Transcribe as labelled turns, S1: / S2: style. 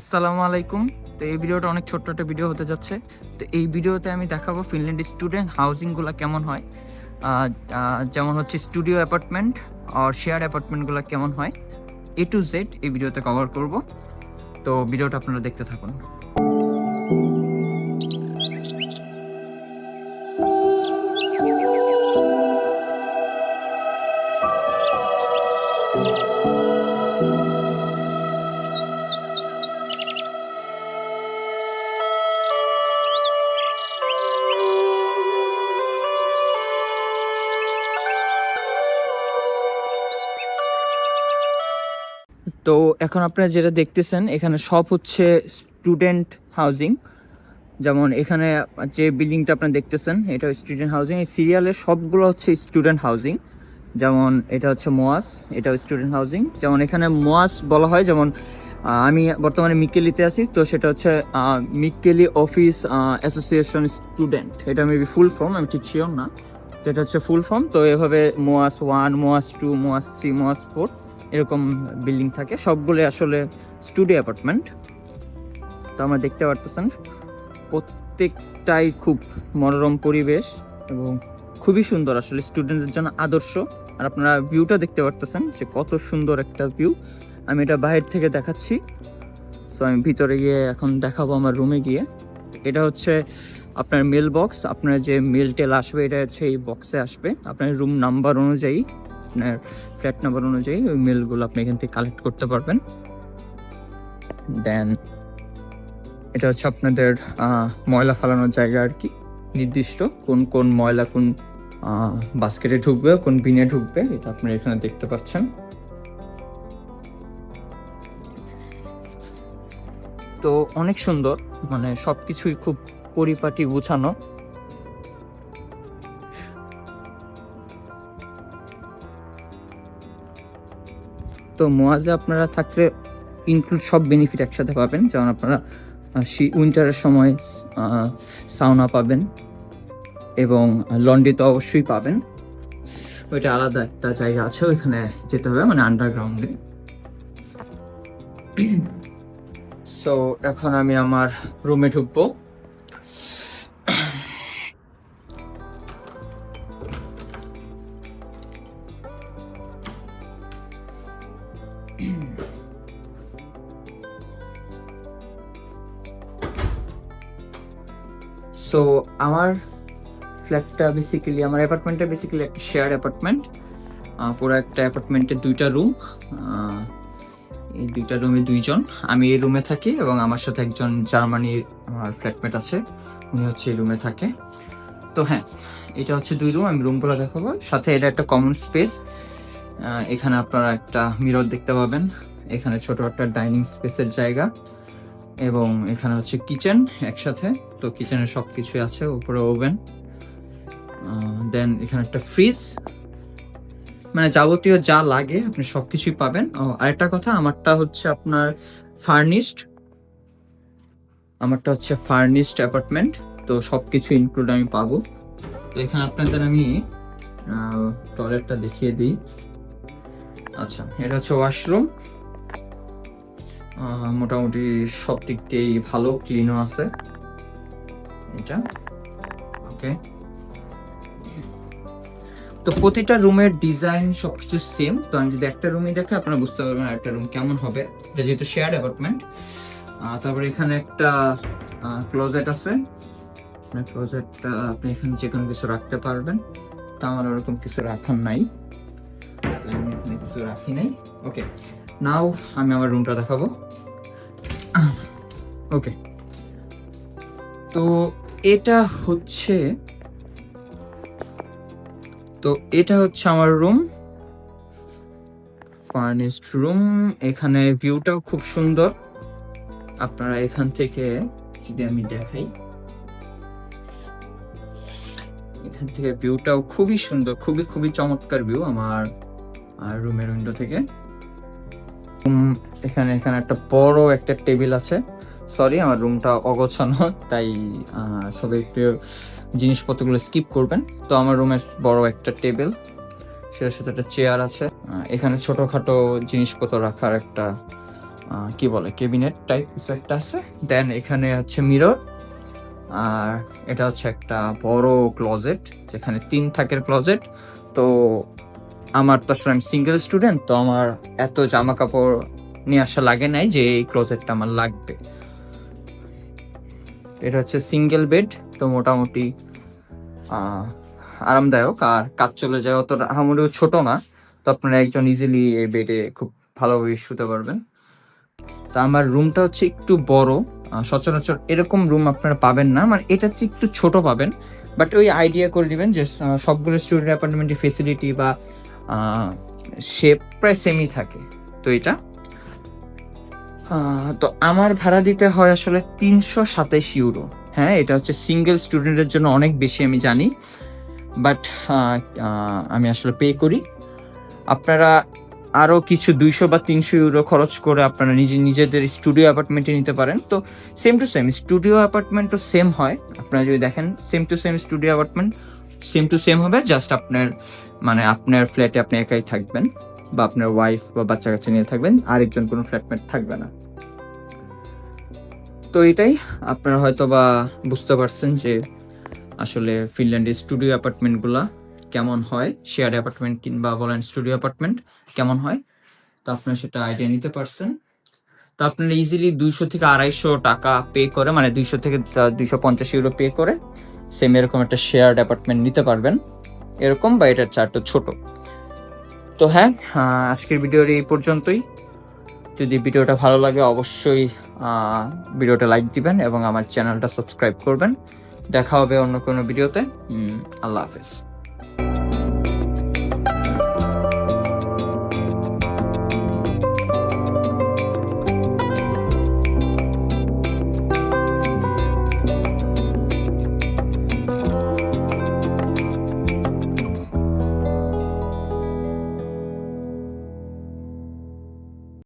S1: আসসালামু আলাইকুম। তো এই ভিডিওটা অনেক ছোট্ট একটা ভিডিও হতে যাচ্ছে। তো এই ভিডিওতে আমি দেখাবো ফিনল্যান্ড স্টুডেন্ট হাউজিংগুলো কেমন হয়। যেমন হচ্ছে স্টুডিও অ্যাপার্টমেন্ট আর শেয়ার অ্যাপার্টমেন্টগুলো কেমন হয়। এ টু জেড এই ভিডিওতে কভার করব। তো ভিডিওটা আপনারা দেখতে থাকুন। তো এখন আপনারা যেটা দেখতেছেন, এখানে সব হচ্ছে স্টুডেন্ট হাউজিং যেমন এখানে যে বিল্ডিংটা আপনারা দেখতেছেন, এটা স্টুডেন্ট হাউজিং এই সিরিয়ালের সবগুলো হচ্ছে স্টুডেন্ট হাউজিং যেমন এটা হচ্ছে মোয়াস এটা স্টুডেন্ট হাউজিং যেমন এখানে মোয়াস বলা হয়, যেমন আমি বর্তমানে মিকেলিতে আছি, তো সেটা হচ্ছে মিকেলি অফিস অ্যাসোসিয়েশন স্টুডেন্ট এটা মেবি ফুল ফর্ম আমি ঠিক শিওর না। এটা হচ্ছে ফুল ফর্ম তো এভাবে মোয়াস ওয়ান মোয়াস টু মোয়াস থ্রি মোয়াস ফোর এরকম বিল্ডিং থাকে। সবগুলো আসলে স্টুডিও অ্যাপার্টমেন্ট তো আমরা দেখতে পারতেছেন, প্রত্যেকটাই খুব মনোরম পরিবেশ এবং খুবই সুন্দর আসলে স্টুডেন্টদের জন্য আদর্শ। আর আপনারা ভিউটা দেখতে পারতেছেন যে কত সুন্দর একটা ভিউ আমি এটা বাইরে থেকে দেখাচ্ছি। সো আমি ভিতরে গিয়ে এখন দেখাবো আমার রুমে গিয়ে। এটা হচ্ছে আপনার মেল বক্স আপনার যে মেল টেল আসবে, এটা হচ্ছে এই বক্সে আসবে। আপনার রুম নাম্বার অনুযায়ী আপনার ফ্ল্যাট নাম্বার অনুযায়ী ওই মেলগুলো আপনি এখান থেকে কালেক্ট করতে পারবেন। দেন এটা হচ্ছে আপনাদের ময়লা ফালানোর জায়গা আর কি। নির্দিষ্ট কোন কোন ময়লা কোন বাস্কেটে ঢুকবে, কোন বিনে ঢুকবে, এটা আপনারা এখানে দেখতে পাচ্ছেন। তো অনেক সুন্দর মানে সবকিছুই খুব পরিপাটি গুছানো। তো মোয়াজে আপনারা থাকলে ইনক্লুড সব বেনিফিট একসাথে পাবেন। যেমন আপনারা উইন্টারের সময় সাউনা পাবেন এবং লন্ড্রি তো অবশ্যই পাবেন। ওইটা আলাদা একটা জায়গা আছে, ওইখানে যেতে হবে মানে আন্ডারগ্রাউন্ডে সো এখন আমি আমার রুমে ঢুকবো। সো আমার ফ্ল্যাটটা বেসিক্যালি আমার অ্যাপার্টমেন্টটা বেসিক্যালি একটা শেয়ার অ্যাপার্টমেন্ট পুরো একটা অ্যাপার্টমেন্টে দুইটা রুম এই দুইটা রুমে দুইজন। আমি এই রুমে থাকি এবং আমার সাথে একজন জার্মানির আমার ফ্ল্যাটমেট আছে। উনি হচ্ছে এই রুমে থাকে। তো হ্যাঁ এটা হচ্ছে দুই রুম আমি রুমগুলো দেখাবো। সাথে এটা একটা কমন স্পেস এখানে আপনারা একটা মিরর দেখতে পাবেন। এখানে ছোট একটা ডাইনিং স্পেসের জায়গা। এবং এখানে হচ্ছে কিচেন একসাথে। তো কিচেনের সব কিছুই আছে, উপরে ওভেন দেন এখানে একটা ফ্রিজ মানে যাবতীয় যা লাগে আপনি সব কিছুই পাবেন। ও, আরেকটা কথা, আমারটা হচ্ছে আপনার ফার্নিশড আমারটা হচ্ছে ফার্নিশড অ্যাপার্টমেন্ট তো সব কিছু ইনক্লুড আমি পাবো। তো এখানে আপনাদের আমি টয়লেটটা দেখিয়ে দিই। আচ্ছা এটা হচ্ছে ওয়াশরুম মোটামুটি সব দিক দিয়েই ভালো ক্লিনও আছে। এটা। ওকে তো প্রতিটা রুমের ডিজাইন সবকিছু সেম তো আমি যদি একটা রুমই দেখে, আপনারা বুঝতে পারবেন একটা রুম কেমন হবে। এটা যেহেতু শেয়ার অ্যাপার্টমেন্ট তারপরে এখানে একটা ক্লোজেট আছে। ক্লোজেটটা আপনি এখানে যে কোনো কিছু রাখতে পারবেন। তো আমার ওরকম কিছু রাখার নাই। কিছু রাখি নাই। ওকে নাও আমি আমার রুমটা দেখাবো। ওকে তো এটা হচ্ছে, তো এটা হচ্ছে আমার রুম ফার্নিশড রুম এখানে ভিউটাও খুব সুন্দর। আপনারা এখান থেকে যদি আমি দেখাই, এখান থেকে ভিউটাও খুবই সুন্দর, খুবই খুবই চমৎকার ভিউ আমার আর রুমের উইন্ডো থেকে। এখানে এখানে একটা বড় একটা টেবিল আছে। সরি আমার রুমটা অগোছানো, তাই সবাই একটু জিনিসপত্রগুলো স্কিপ করবেন। তো আমার রুমের বড় একটা টেবিল, সেটার সাথে একটা চেয়ার আছে। এখানে ছোটখাটো জিনিসপত্র রাখার একটা কি বলে কেবিনেট টাইপ কিছু একটা আছে। দেন এখানে হচ্ছে মিরর, আর এটা হচ্ছে একটা বড় ক্লোজেট, যেখানে তিন থাকের ক্লোজেট। তো আমার তো আসলে আমি সিঙ্গেল স্টুডেন্ট তো আমার এত জামা কাপড় নিয়ে আসা লাগে নাই যে এই ক্লোজেটটা আমার লাগবে। এটা হচ্ছে সিঙ্গেল বেড তো মোটামুটি আরামদায়ক। আর কাজ চলে যায় অত আমারও ছোট না, তো আপনারা একজন ইজিলি এই বেডে খুব ভালোভাবে শুতে পারবেন। তো আমার রুমটা হচ্ছে একটু বড় সচরাচর এরকম রুম আপনারা পাবেন না মানে এটা হচ্ছে একটু ছোট পাবেন। বাট ওই আইডিয়া করে দিবেন যে সবগুলো স্টুডেন্ট অ্যাপার্টমেন্টের ফেসিলিটি বা শেপ প্রায় সেমই থাকে। তো এটা তো আমার ভাড়া দিতে হয় আসলে তিনশো সাতাইশ ইউরো। হ্যাঁ এটা হচ্ছে সিঙ্গেল স্টুডেন্টের জন্য অনেক বেশি আমি জানি। বাট আমি আসলে পে করি। আপনারা আরও কিছু দুইশো বা তিনশো ইউরো খরচ করে আপনারা নিজে, নিজেদের স্টুডিও অ্যাপার্টমেন্টে নিতে পারেন। তো সেম টু সেম স্টুডিও অ্যাপার্টমেন্টও সেম হয়। আপনারা যদি দেখেন same to same studio apartment same to same হবে। জাস্ট আপনার মানে আপনার ফ্ল্যাটে আপনি একাই থাকবেন বা আপনার ওয়াইফ বা বাচ্চা কাচ্চা নিয়ে থাকবেন। আরেকজন কোনো ফ্ল্যাটমেট থাকবে না। তো এটাই। আপনারা হয়তো বা বুঝতে পারছেন যে আসলে ফিনল্যান্ডের স্টুডিও অ্যাপার্টমেন্টগুলা কেমন হয় শেয়ার অ্যাপার্টমেন্ট কিংবা বলেন স্টুডিও অ্যাপার্টমেন্ট কেমন হয়, তো আপনারা সেটা আইডিয়া নিতে পারছেন। তো আপনারা ইজিলি দুইশো থেকে আড়াইশো টাকা পে করে মানে দুইশো থেকে দুইশো পঞ্চাশ ইউরো পে করে সেম এরকম একটা শেয়ার অ্যাপার্টমেন্ট নিতে পারবেন। এরকম বা এটার চারটা ছোট। তো হ্যাঁ আজকের ভিডিওর এই পর্যন্তই। যদি ভিডিওটা ভালো লাগে, অবশ্যই ভিডিওটা লাইক দিবেন এবং আমার চ্যানেলটা সাবস্ক্রাইব করবেন। দেখা হবে অন্য কোনো ভিডিওতে। আল্লাহ হাফেজ।